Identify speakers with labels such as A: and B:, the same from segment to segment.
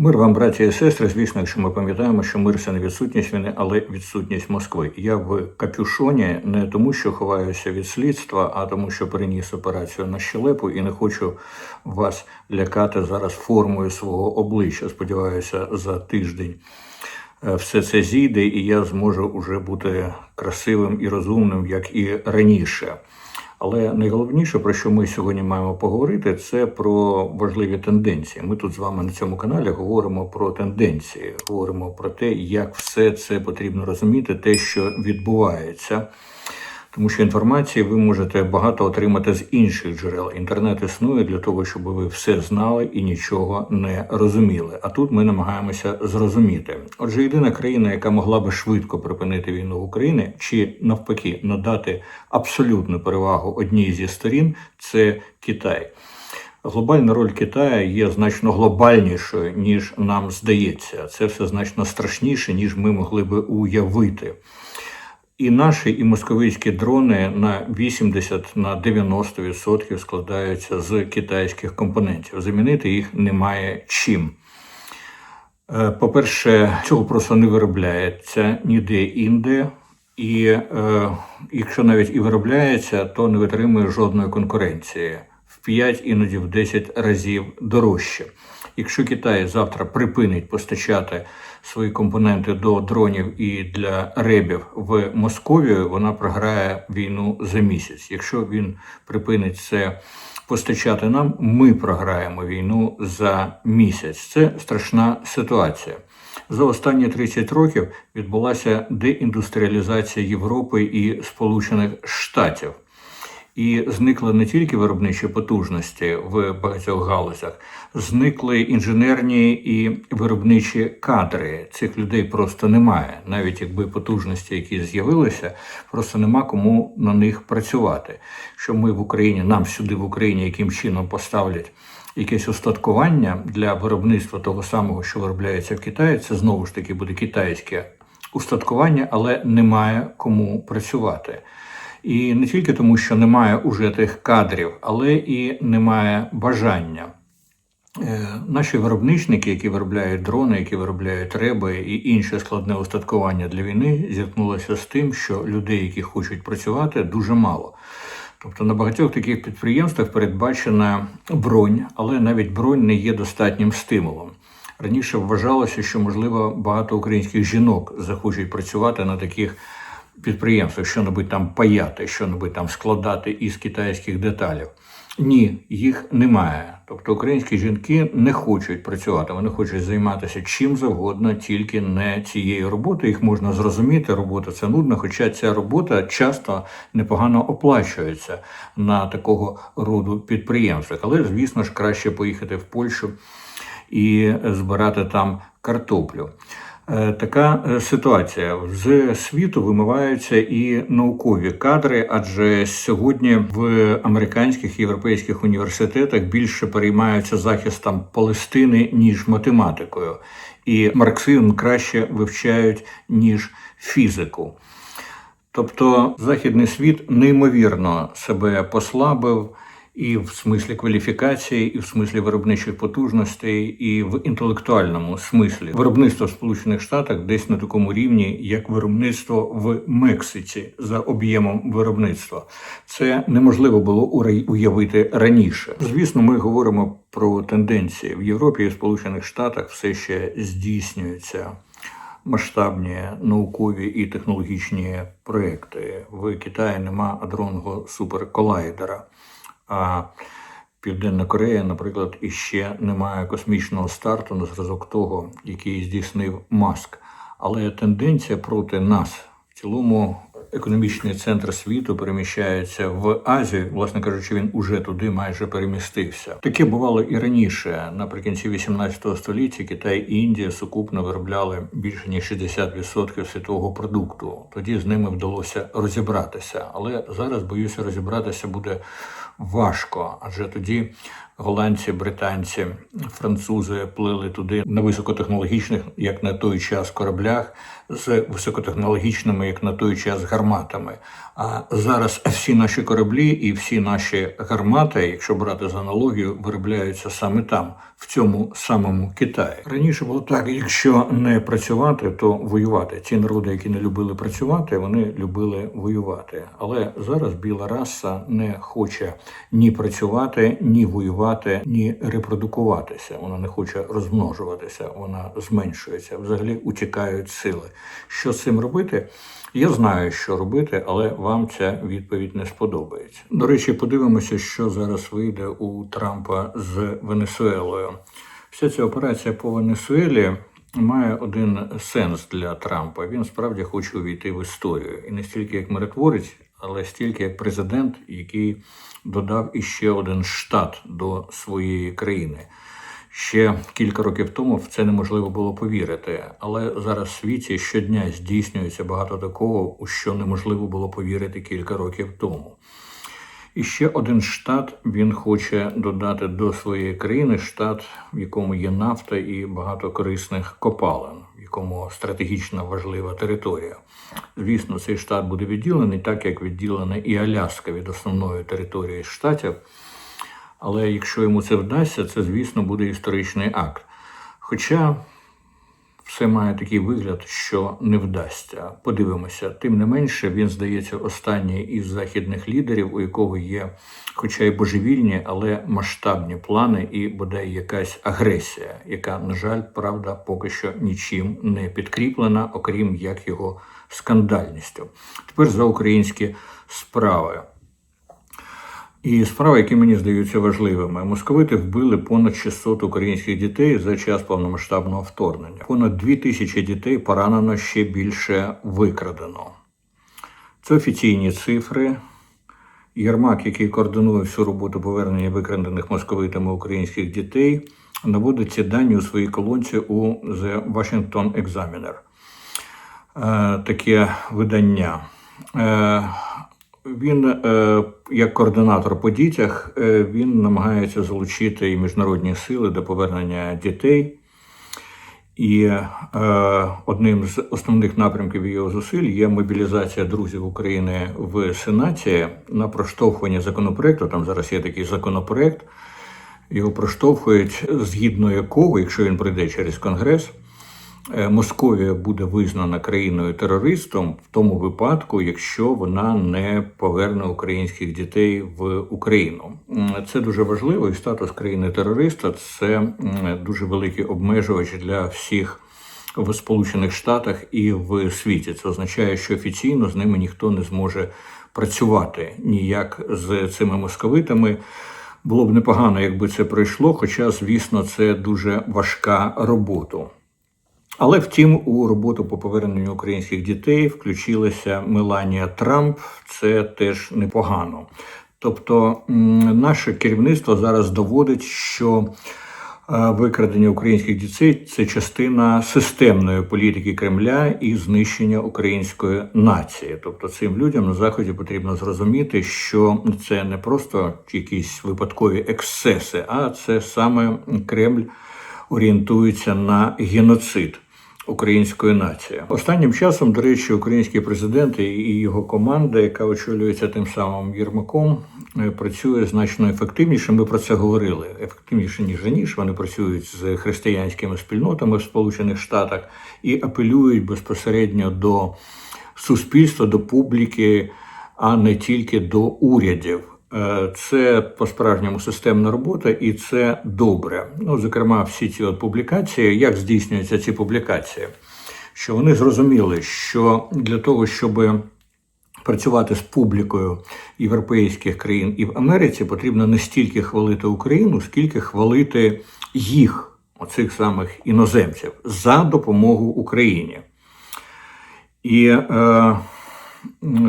A: Мир вам, браті і сестри. Звісно, якщо ми пам'ятаємо, що мир це не відсутність війни, але відсутність Москви. Я в капюшоні не тому, що ховаюся від слідства, а тому, що переніс операцію на щелепу і не хочу вас лякати зараз формою свого обличчя. Сподіваюся, за тиждень е, все це зійде, і я зможу уже бути красивим і розумним, як і раніше. Але найголовніше, про що ми сьогодні маємо поговорити, це про важливі тенденції. Ми тут з вами на цьому каналі говоримо про тенденції, говоримо про те, як все це потрібно розуміти, те, що відбувається. Тому що інформації ви можете багато отримати з інших джерел. Інтернет існує для того, щоб ви все знали і нічого не розуміли. А тут ми намагаємося зрозуміти. Отже, єдина країна, яка могла би швидко припинити війну в Україні, чи навпаки надати абсолютну перевагу одній зі сторін, це Китай. Глобальна роль Китаю є значно глобальнішою, ніж нам здається. Це все значно страшніше, ніж ми могли би уявити. І наші, і московицькі дрони на 80 на 90% складаються з китайських компонентів. Замінити їх немає чим. Е, По-перше, цього просто не виробляється ніде інде. І е, якщо навіть і виробляється, то не витримує жодної конкуренції в 5, іноді в 10 разів дорожче. Якщо Китай завтра припинить постачати свої компоненти до дронів і для ребів в Московію, вона програє війну за місяць. Якщо він припинить це постачати нам, ми програємо війну за місяць. Це страшна ситуація. За останні 30 років відбулася деіндустріалізація Європи і Сполучених Штатів. І зникли не тільки виробничі потужності в багатьох галузях, зникли інженерні і виробничі кадри. Цих людей просто немає. Навіть якби потужності, які з'явилися, просто нема кому на них працювати. Що ми в Україні, нам сюди в Україні, яким чином поставлять якесь устаткування для виробництва того самого, що виробляється в Китаї, це знову ж таки буде китайське устаткування, але немає кому працювати. І не тільки тому, що немає уже тих кадрів, але і немає бажання. Е, Наші виробничники, які виробляють дрони, які виробляють реби і інше складне устаткування для війни, зіткнулися з тим, що людей, які хочуть працювати, дуже мало. Тобто на багатьох таких підприємствах передбачена бронь, але навіть бронь не є достатнім стимулом. Раніше вважалося, що можливо багато українських жінок захочуть працювати на таких підприємствах, що-небудь там паяти, що-небудь там складати із китайських деталів. Ні, їх немає. Тобто українські жінки не хочуть працювати, вони хочуть займатися чим завгодно, тільки не цією роботою. Їх можна зрозуміти. Робота це нудно, хоча ця робота часто непогано оплачується на такого роду підприємствах. Але, звісно ж, краще поїхати в Польщу і збирати там картоплю. Е, Така е, ситуація з світу вимиваються і наукові кадри, адже сьогодні в американських і європейських університетах більше переймаються захистом Палестини ніж математикою, і марксизм краще вивчають ніж фізику. Тобто західний світ неймовірно себе послабив і в смислі кваліфікації, і в смислі виробничих потужностей, і в інтелектуальному смислі виробництво в Сполучених Штатах десь на такому рівні, як виробництво в Мексиці за об'ємом виробництва. Це неможливо було уявити раніше. Звісно, ми говоримо про тенденції в Європі і в Сполучених Штатах все ще здійснюються масштабні наукові і технологічні проекти. В Китаї нема адронного суперколайдера. А Південна Корея, наприклад, іще не має космічного старту на зразок того, який здійснив Маск. Але тенденція проти нас в цілому. Економічний центр світу переміщається в Азію. Власне кажучи, він уже туди майже перемістився. Таке бувало і раніше. Наприкінці 18 століття Китай і Індія сукупно виробляли більше ніж 60% світового продукту. Тоді з ними вдалося розібратися. Але зараз боюся, розібратися буде важко, адже тоді голландці, британці, французи плили туди на високотехнологічних, як на той час, кораблях з високотехнологічними, як на той час, гарматами. А зараз всі наші кораблі і всі наші гармати, якщо брати за аналогію, виробляються саме там, в цьому самому Китаї. Раніше було так: якщо не працювати, то воювати. Ті народи, які не любили працювати, вони любили воювати. Але зараз біла раса не хоче ні працювати, ні воювати, ні репродукуватися. Вона не хоче розмножуватися, вона зменшується. Взагалі утікають сили. Що з цим робити? Я знаю, що робити, але вам ця відповідь не сподобається. До речі, подивимося, що зараз вийде у Трампа з Венесуелою. Вся ця операція по Венесуелі має один сенс для Трампа. Він справді хоче увійти в історію, і не стільки як миротворець, але стільки як президент, який додав іще один штат до своєї країни. Ще кілька років тому в це неможливо було повірити, але зараз в світі щодня здійснюється багато такого, у що неможливо було повірити кілька років тому. І ще один штат він хоче додати до своєї країни штат, в якому є нафта і багато корисних копалин, якому стратегічно важлива територія. Звісно, цей штат буде відділений, так як відділена і Аляска від основної території штатів. Але якщо йому це вдасться, це, звісно, буде історичний акт. Хоча все має такий вигляд, що не вдасться. Подивимося, тим не менше, він здається останній із західних лідерів, у якого є, хоча й божевільні, але масштабні плани і бодай якась агресія, яка, на жаль, правда, поки що нічим не підкріплена, окрім як його скандальністю. Тепер за українські справи. І справи, які мені здаються важливими, московити вбили понад 600 українських дітей за час повномасштабного вторгнення. Понад 2 тисячі дітей поранено ще більше викрадено. Це офіційні цифри. Єрмак, який координує всю роботу повернення викрадених московитами українських дітей, наводить ці дані у своїй колонці у The Washington Examiner. Е, таке видання. Е, він, е, як координатор по дітях, він намагається залучити і міжнародні сили до повернення дітей. І е, одним з основних напрямків його зусиль є мобілізація друзів України в Сенаті на проштовхування законопроекту. Там зараз є такий законопроект. Його проштовхують, згідно якого, якщо він пройде через Конгрес. Е, Московія буде визнана країною терористом в тому випадку, якщо вона не поверне українських дітей в Україну. Це дуже важливо, і статус країни терориста це дуже великий обмежувач для всіх в Сполучених Штатах і в світі. Це означає, що офіційно з ними ніхто не зможе працювати ніяк з цими московитами. Було б непогано, якби це пройшло, хоча, звісно, це дуже важка робота. Але втім, у роботу по поверненню українських дітей включилася Меланія Трамп. Це теж непогано. Тобто, наше керівництво зараз доводить, що викрадення українських дітей це частина системної політики Кремля і знищення української нації. Тобто, цим людям на заході потрібно зрозуміти, що це не просто якісь випадкові ексцеси, а це саме Кремль орієнтується на геноцид української нації. Останнім часом, до речі, український президент і його команда, яка очолюється тим самим Єрмаком, е, працює значно ефективніше. Ми про це говорили. Ефективніше ніж раніше. Вони працюють з християнськими спільнотами в Сполучених Штатах і апелюють безпосередньо до суспільства, до публіки, а не тільки до урядів. Е, це по-справжньому системна робота, і це добре. Ну, зокрема, всі ці от публікації, як здійснюються ці публікації, що вони зрозуміли, що для того, щоб працювати з публікою європейських країн і в Америці, потрібно не стільки хвалити Україну, скільки хвалити їх, оцих самих іноземців, за допомогу Україні. І е,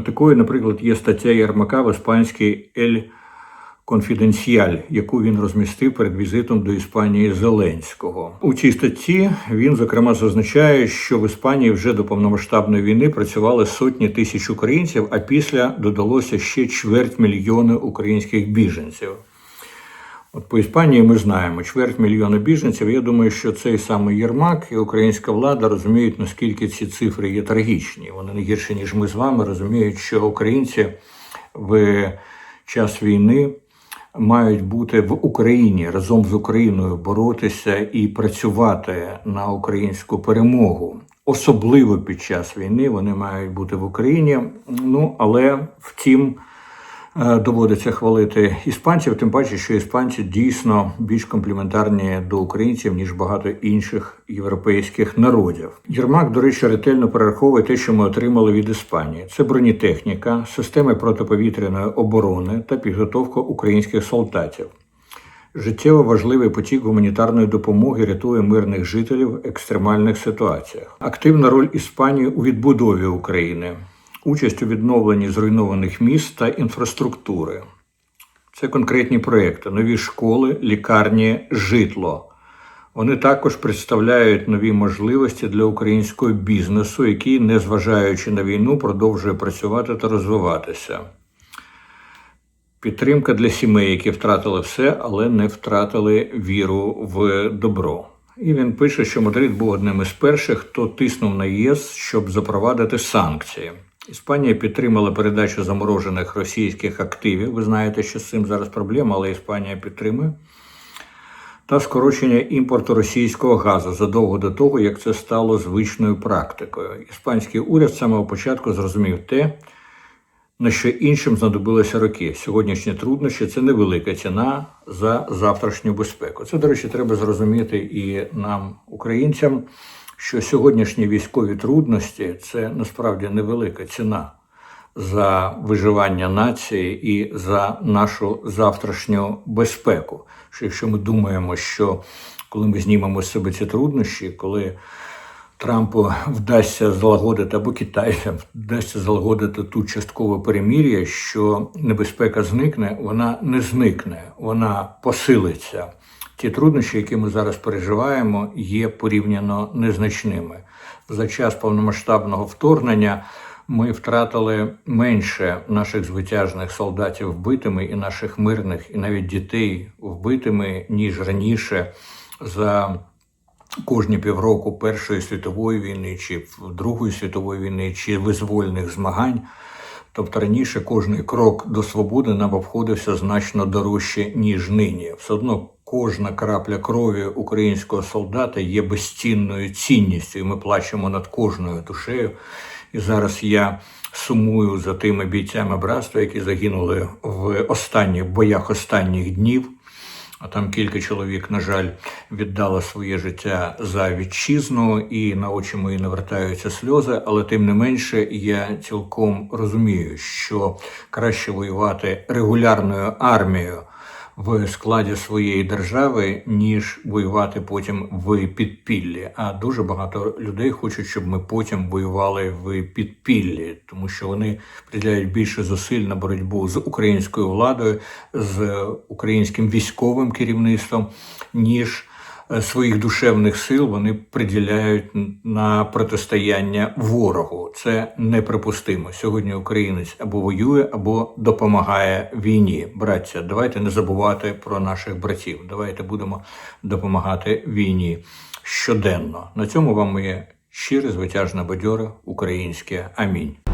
A: Такою, наприклад, є стаття Ярмака в іспанській Ель Конфіденціаль, яку він розмістив перед візитом до Іспанії Зеленського. У цій статті він зокрема зазначає, що в Іспанії вже до повномасштабної війни працювали сотні тисяч українців, а після додалося ще чверть мільйони українських біженців. От по Іспанії ми знаємо чверть мільйона біженців. Я думаю, що цей самий Єрмак і українська влада розуміють, наскільки ці цифри є трагічні. Вони не гірші, ніж ми з вами розуміють, що українці в час війни мають бути в Україні разом з Україною боротися і працювати на українську перемогу. Особливо під час війни вони мають бути в Україні. Ну але втім. Е, Доводиться хвалити іспанців, тим паче, що іспанці дійсно більш компліментарні до українців ніж багато інших європейських народів. Єрмак, до речі, ретельно перераховує те, що ми отримали від Іспанії: це бронетехніка, системи протиповітряної оборони та підготовка українських солдатів. Життєво важливий потік гуманітарної допомоги рятує мирних жителів в екстремальних ситуаціях. Активна роль Іспанії у відбудові України, участь у відновленні зруйнованих міст та інфраструктури. Це конкретні проекти: нові школи, лікарні, житло. Вони також представляють нові можливості для українського бізнесу, який, незважаючи на війну, продовжує працювати та розвиватися. Підтримка для сімей, які втратили все, але не втратили віру в добро. І він пише, що Мадрид був одним із перших, хто тиснув на ЄС, щоб запровадити санкції. Іспанія підтримала передачу заморожених російських активів. Ви знаєте, що з цим зараз проблема, але Іспанія підтримує. Та скорочення імпорту російського газу задовго до того, як це стало звичною практикою. Іспанський уряд з самого початку зрозумів те, на що іншим знадобилися роки. Сьогоднішні труднощі це невелика ціна за завтрашню безпеку. Це, до речі, треба зрозуміти і нам, українцям, що сьогоднішні військові трудності це насправді невелика ціна за виживання нації і за нашу завтрашню безпеку. Що якщо ми думаємо, що коли ми знімемо з себе ці труднощі, коли Трампу вдасться залагодити або китайцям вдасться залагодити тут часткове перемір'я, що небезпека зникне, вона не зникне, вона посилиться. Ті труднощі, які ми зараз переживаємо, є порівняно незначними. За час повномасштабного вторгнення ми втратили менше наших звитяжних солдатів вбитими і наших мирних, і навіть дітей вбитими ніж раніше за кожні півроку Першої світової війни, чи Другої світової війни, чи визвольних змагань. Тобто раніше кожний крок до свободи нам обходився значно дорожче, ніж нині. Все одно кожна крапля крові українського солдата є безцінною цінністю, і ми плачемо над кожною душею. І зараз я сумую за тими бійцями братства, які загинули в останніх боях останніх днів. А там кілька чоловік, на жаль, віддало своє життя за вітчизну, і на очі мої навертаються сльози. Але тим не менше, я цілком розумію, що краще воювати регулярною армією в складі своєї держави, ніж воювати потім в підпіллі. А дуже багато людей хочуть, щоб ми потім воювали в підпіллі, тому що вони приділяють більше зусиль на боротьбу з українською владою, з українським військовим керівництвом, ніж своїх душевних сил вони приділяють на протистояння ворогу. Це неприпустимо. Сьогодні українець або воює, або допомагає війні. Браття, давайте не забувати про наших братів. Давайте будемо допомагати війні щоденно. На цьому вам моє щире, звитяжне бадьоре українське. Амінь.